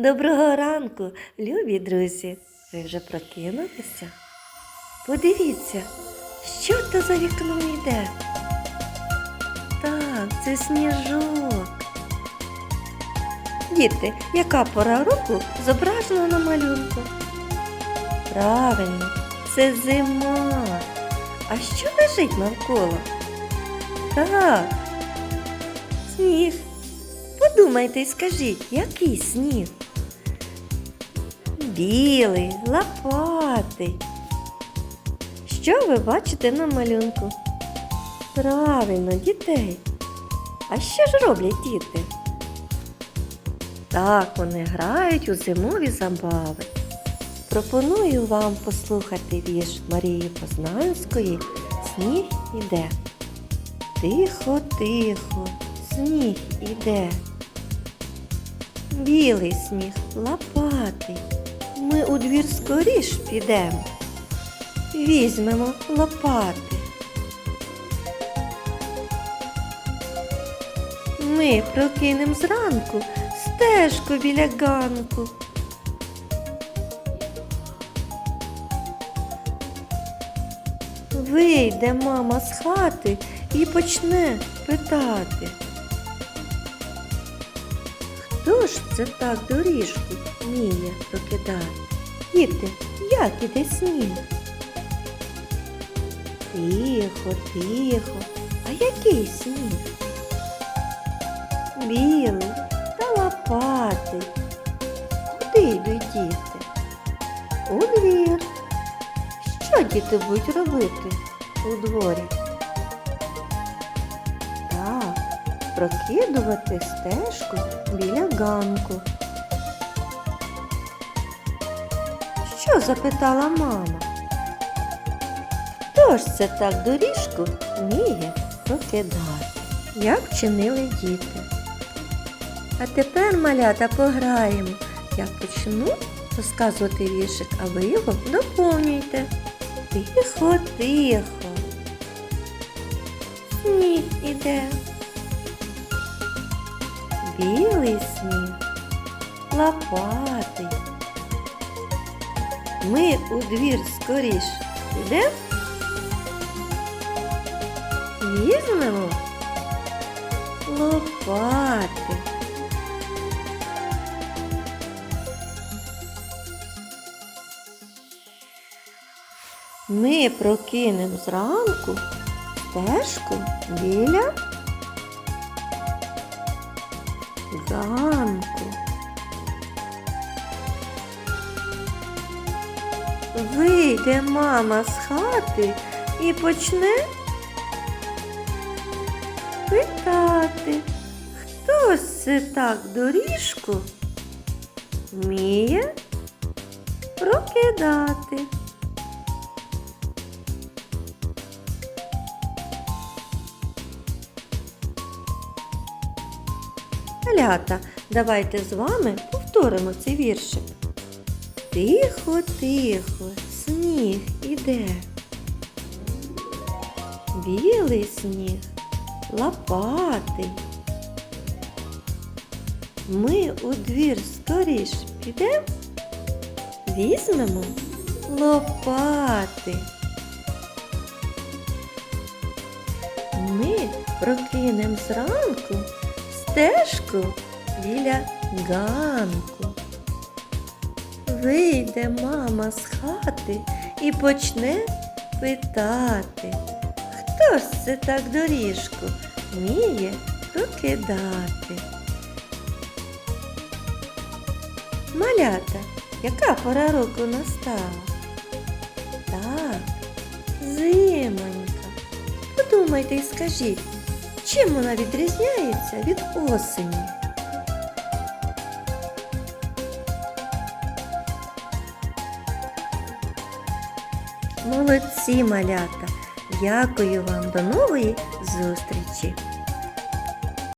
Доброго ранку, любі друзі. Ви вже прокинулися? Подивіться, що то за вікном йде. Так, це сніжок. Діти, яка пора року зображена на малюнку? Правильно, це зима. А що лежить навколо? Так, сніг. Подумайте і скажіть, який сніг? Білий, лопатий. Що ви бачите на малюнку? Правильно, дітей. А що ж роблять діти? Так, вони грають у зимові забави. Пропоную вам послухати вірш Марії Познанської Сніг іде. Тихо, тихо, сніг іде. Білий сніг, лопатий. Ми у двір скоріш підемо. Візьмемо лопати. Ми прокинем зранку стежку біля ганку. Вийде мама з хати і почне питати. Хто ж це так доріжку вміє прокидати? Діти, як іде сніг? Тихо, тихо. А який сніг? Білий та лопатий. Куди йдуть діти? У двір. Що діти будуть робити у дворі? Прокидувати стежку біля ганку. Що запитала мама? Хто ж це так доріжку вміє прокидати? Як вчинили діти? А тепер, малята, пограємо. Я почну розказувати віршик, а ви його доповнюйте. Тихо, тихо. Сніг іде. Білий сніг, лопатий. Ми у двір скоріш підемо. Візьмемо лопати. Ми прокинемо зранку стежку біля ганку. Вийде мама з хати і почне питати, хто це так доріжку вміє прокидати. Малята, давайте з вами повторимо цей віршик. Тихо, тихо, сніг іде. Білий сніг, лопатий. Ми у двір скоріш підемо, візьмемо лопати. Ми прокинемо зранку стежку біля ганку. Вийде мама з хати і почне питати, хто це так доріжку вміє прокидати. Малята, яка пора року настала? Так, зимонька. Подумайте і скажіть, чим вона відрізняється від осені? Молодці, малята! Дякую вам до нової зустрічі!